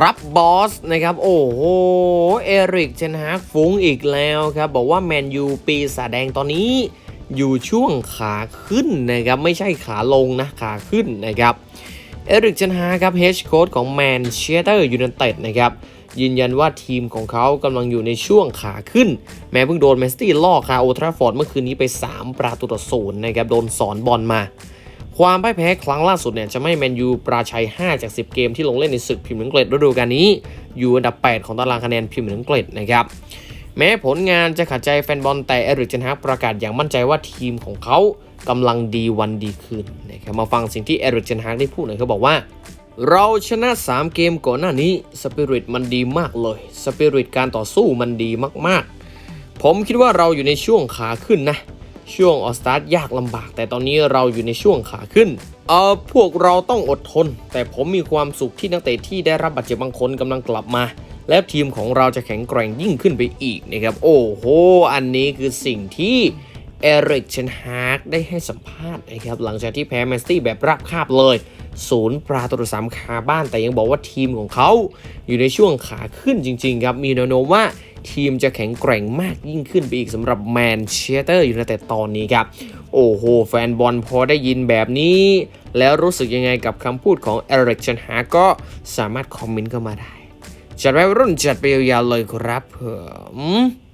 ครับบอสนะครับ โอ้โห เอริกเชนฮากฟุ้งอีกแล้วครับ บอกว่าแมนยูปีศาจแดงตอนนี้อยู่ช่วงขาขึ้นนะครับ ไม่ใช่ขาลงนะ ขาขึ้นนะครับ เอริกเชนฮากครับเฮดโค้ชของแมนเชสเตอร์ยูไนเต็ดนะครับยืนยันว่าทีมของเขากำลังอยู่ในช่วงขาขึ้น แม้เพิ่งโดนแมนซิตี้ล่อคาโอทราฟอร์ดเมื่อคืนนี้ไป 3 ประตูต่อศูนย์นะครับโดนสอนบอลมา ความพ่ายแพ้ครั้งล่าสุดเนี่ยจะไม่แมนยูปราชัย 5 จาก 10 เกมที่ลงเล่นในศึกพรีเมียร์อังกฤษฤดูกาลนี้ อยู่อันดับ 8 ของตารางคะแนนพรีเมียร์อังกฤษนะครับแม้ผลงานจะขัดใจแฟนบอลแต่เอริกเจนฮากประกาศอย่างมั่นใจว่าทีมของเขากำลังดีวันดีคืนนะครับมาฟังสิ่งที่เอริกเจนฮากได้พูดหน่อยเขาบอกว่า เราชนะ 3 เกมก่อนหน้านี้สปิริตมันดีมากเลยสปิริตการต่อสู้มันดีมากๆ ผมคิดว่าเราอยู่ในช่วงขาขึ้นนะ ช่วงออสตาร์ทยากลำบาก แต่ตอนนี้เราอยู่ในช่วงขาขึ้นเออพวกเราต้องอดทน แต่ผมมีความสุขที่นักเตะที่ได้รับบาดเจ็บบางคนกำลังกลับมา และทีมของเราจะแข็งแกร่งยิ่งขึ้นไปอีกนะครับ โอ้โห อันนี้คือสิ่งที่เอริกเชนฮาร์กได้ให้สัมภาษณ์นะครับหลังจากที่แพ้แมนซิตี้แบบราบคาบเลยศูนย์ประตูสามคาบ้านแต่ยังบอกว่าทีมของเขาอยู่ในช่วงขาขึ้นจริง ๆ ครับ มีแนวโน้มว่า ทีมจะแข็งแกร่งมากยิ่งขึ้นไปอีกสำหรับแมนเชสเตอร์อยู่ในแต่ตอนนี้ครับ โอ้โห แฟนบอลพอได้ยินแบบนี้ แล้วรู้สึกยังไงกับคำพูดของเอริกชันฮากก็สามารถคอมเมนต์เข้ามาได้ จัดไปรุ่นจัดไปยาวๆเลยครับผม